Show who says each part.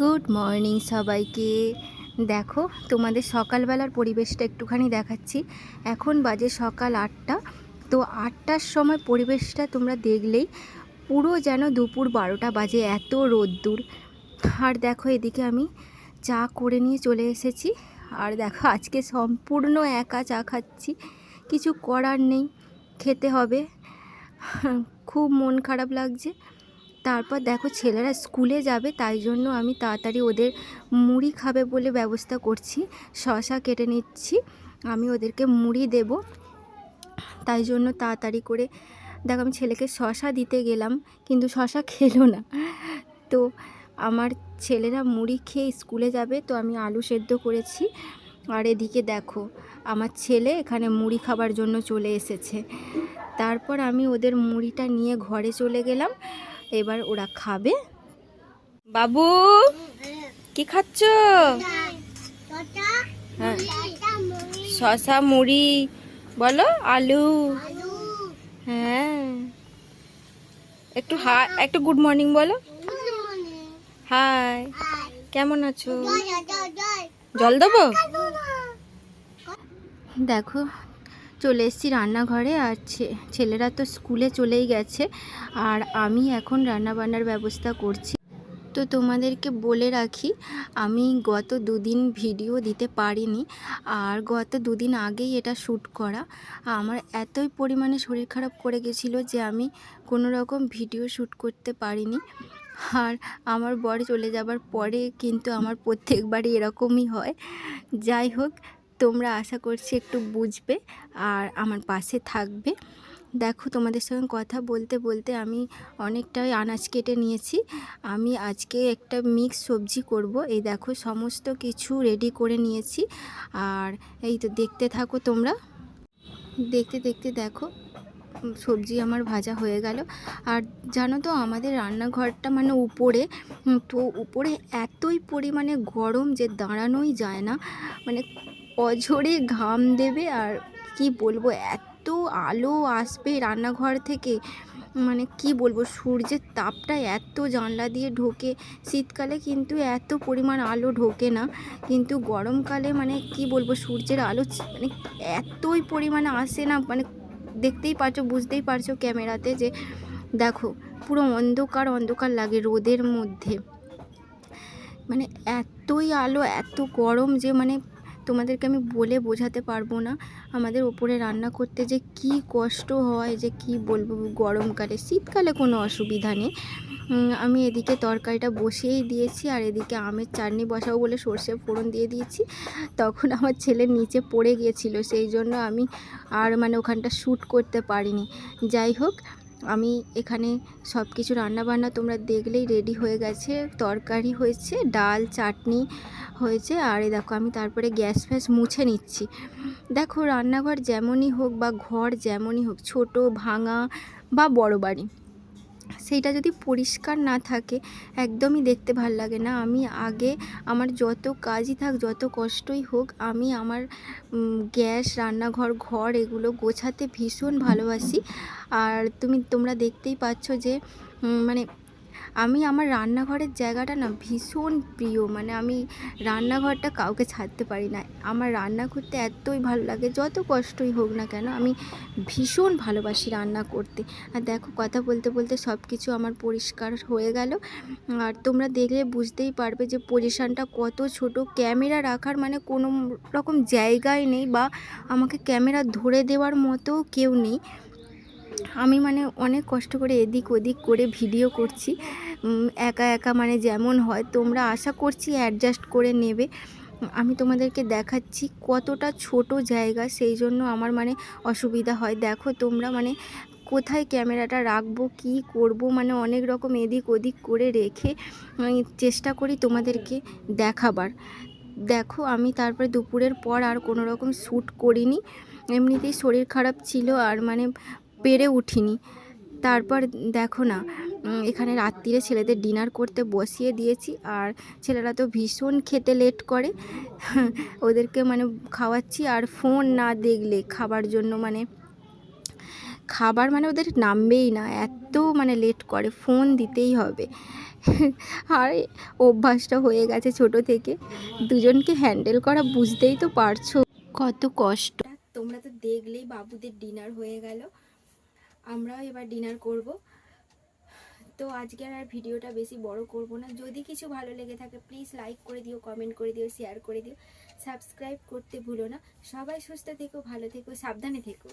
Speaker 1: Good morning সবাইকে। দেখো, তোমাদের সকালবেলার পরিবেশটা একটুখানি দেখাচ্ছি। এখন বাজে সকাল আটটা। তো আটটার সময় পরিবেশটা তোমরা দেখলেই পুরো যেন দুপুর বারোটা বাজে, এত রোদ্দুর। আর দেখো, এদিকে আমি চা করে নিয়ে চলে এসেছি। আর দেখো, আজকে সম্পূর্ণ একা চা খাচ্ছি। কিছু করার নেই, খেতে হবে। খুব মন খারাপ লাগছে। তারপর দেখো ছেলেরা স্কুলে যাবে, তাই জন্য আমি তাড়াতাড়ি ওদের মুড়ি খাবে বলে ব্যবস্থা করছি। শশা কেটে নিচ্ছি, আমি ওদেরকে মুড়ি দেব। তাই জন্য তাড়াতাড়ি করে, দেখো আমি ছেলেকে শশা দিতে গেলাম, কিন্তু শশা খেলো না। তো আমার ছেলেরা মুড়ি খেয়ে স্কুলে যাবে, তো আমি আলু সেদ্ধ করেছি। আর এদিকে দেখো, আমার ছেলে এখানে মুড়ি খাবার জন্য চলে এসেছে। তারপর আমি ওদের মুড়িটা নিয়ে ঘরে চলে গেলাম। এবার ওরা খাবে। বাবু, কি খাচ্ছ? হ্যাঁ। শশা মুড়ি, বলো, আলু। হ্যাঁ। একটু হাই একটু গুড মর্নিং বলো। হাই কেমন আছো? জল দেবো? দেখো চলে এসেছি রান্নাঘরে আর ছেলেরা তো স্কুলে চলেই গেছে আর আমি এখন রান্নাবান্নার ব্যবস্থা করছি। তো তোমাদেরকে বলে রাখি, আমি গত দুদিন ভিডিও দিতে পারিনি আর গত দুদিন আগেই এটা শ্যুট করা। আমার এতই পরিমাণে শরীর খারাপ করে গেছিল যে আমি কোনো রকম ভিডিও শ্যুট করতে পারিনি। আর আমার বর চলে যাবার পরে কিন্তু আমার প্রত্যেকবারই এরকমই হয়। যাই হোক তোমরা আশা করছি একটু বুঝবে আর আমার পাশে থাকবে। দেখো তোমাদের সঙ্গে কথা বলতে বলতে আমি অনেকটাই আনাজ কেটে নিয়েছি। আমি আজকে একটা মিক্স সবজি করব। এই দেখো সমস্ত কিছু রেডি করে নিয়েছি। আর এই তো দেখতে থাকো তোমরা। দেখতে দেখতে দেখো সবজি আমার ভাজা হয়ে গেল। আর জানো তো, আমাদের রান্নাঘরটা মানে উপরে তো উপরে এতই পরিমাণে গরম যে দাঁড়ানোই যায় না। মানে অঝরে ঘাম দেবে আর কি বলব, এত আলো আসবে রান্নাঘর থেকে। মানে কি বলব, সূর্যের তাপটা এত জানলা দিয়ে ঢোকে। শীতকালে কিন্তু এত পরিমাণ আলো ঢোকে না। কিন্তু গরমকালে মানে কি বলব, সূর্যের আলো মানে এতই পরিমাণে আসে না। মানে দেখতেই পারছ, বুঝতেই পারছ ক্যামেরাতে যে দেখো, পুরো অন্ধকার অন্ধকার লাগে রোদের মধ্যে। মানে এতই আলো, এত গরম যে মানে তোমাদেরকে আমি বলে বোঝাতে পারব না। আমাদের ওপরে রান্না করতে যে কি কষ্ট হয়, যে কি বলব গরমকালে, শীতকালে কোনো অসুবিধা নেই। আমি এদিকে তরকারিটা বসিয়েই দিয়েছি আর এদিকে আমের চাটনি বসাবো বলে সর্ষে ফোড়ন দিয়ে দিয়েছি। তখন আমার ছেলে নিচে পড়ে গিয়েছিল, সেই জন্য আমি আর মানে ওখানটা শ্যুট করতে পারিনি। যাই হোক আমি এখানে সব কিছু রান্নাবান্না তোমরা দেখলেই রেডি হয়ে গেছে। তরকারি হয়েছে, ডাল, চাটনি হয়েছে, আর এ দেখো আমি তারপরে গ্যাস ফ্যাস মুছে নিচ্ছি। দেখো রান্নাঘর যেমনই হোক বা ঘর যেমনই হোক, ছোট, ভাঙা বা বড় বাড়ি। সেইটা যদি পরিষ্কার না থাকে, একদমই দেখতে ভালো লাগে না। আমি আগে আমার যত কাজই থাক, যত কষ্টই হোক, আমি আমার গ্যাস, রান্নাঘর, ঘর এগুলো গোছাতে ভীষণ ভালোবাসি। আর তুমি, তোমরা দেখতেই পাচ্ছ যে মানে আমি আমার রান্নাঘরের জায়গাটা না ভীষণ প্রিয়। মানে আমি রান্নাঘরটা কাউকে ছাড়তে পারি না। আমার রান্না করতে এতই ভালো লাগে, যত কষ্টই হোক না কেন, আমি ভীষণ ভালোবাসি রান্না করতে। আর দেখো, কথা বলতে বলতে সব কিছু আমার পরিষ্কার হয়ে গেল। আর তোমরা দেখলে বুঝতেই পারবে যে পজিশানটা কত ছোট। ক্যামেরা রাখার মানে কোনো রকম জায়গায় নেই বা আমাকে ক্যামেরা ধরে দেওয়ার মতো কেউ নেই। আমি মানে অনেক কষ্ট করে এদিক ওদিক করে ভিডিও করছি। একা একা মানে যেমন হয়, তোমরা আশা করছি অ্যাডজাস্ট করে নেবে। আমি তোমাদেরকে দেখাচ্ছি কতটা ছোট জায়গা, সেই জন্য আমার মানে অসুবিধা হয়। দেখো তোমরা মানে কোথায় ক্যামেরাটা রাখব, কি করব মানে অনেক রকম এদিক ওদিক করে রেখে চেষ্টা করি তোমাদেরকে দেখাবার। দেখো আমি তারপরে দুপুরের পর আর কোনো রকম শ্যুট করিনি। এমনিতেই শরীর খারাপ ছিল আর মানে পেরে উঠিনি। তারপর দেখো না এখানে রাত্রিরে ছেলেদের ডিনার করতে বসিয়ে দিয়েছি আর ছেলেরা তো ভীষণ খেতে লেট করে। ওদেরকে মানে খাওয়াচ্ছি আর ফোন না দেখলে খাবার জন্য মানে খাবার মানে ওদের নামবেই না, এত মানে লেট করে, ফোন দিতেই হবে। আর অভ্যাসটা হয়ে গেছে ছোট থেকে। দুজনকে হ্যান্ডেল করা বুঝতেই তো পারছ। কত কষ্ট। তোমরা তো দেখলেই বাবুদের ডিনার হয়ে গেল। আমরাও এবার ডিনার করব। তো আজকে আর ভিডিওটা বেশি বড় করব না। যদি কিছু ভালো লেগে থাকে প্লিজ লাইক করে দিও কমেন্ট করে দিও শেয়ার করে দিও। সাবস্ক্রাইব করতে ভুলো না। সবাই সুস্থ থেকো, ভালো থেকো, সাবধানে থেকো।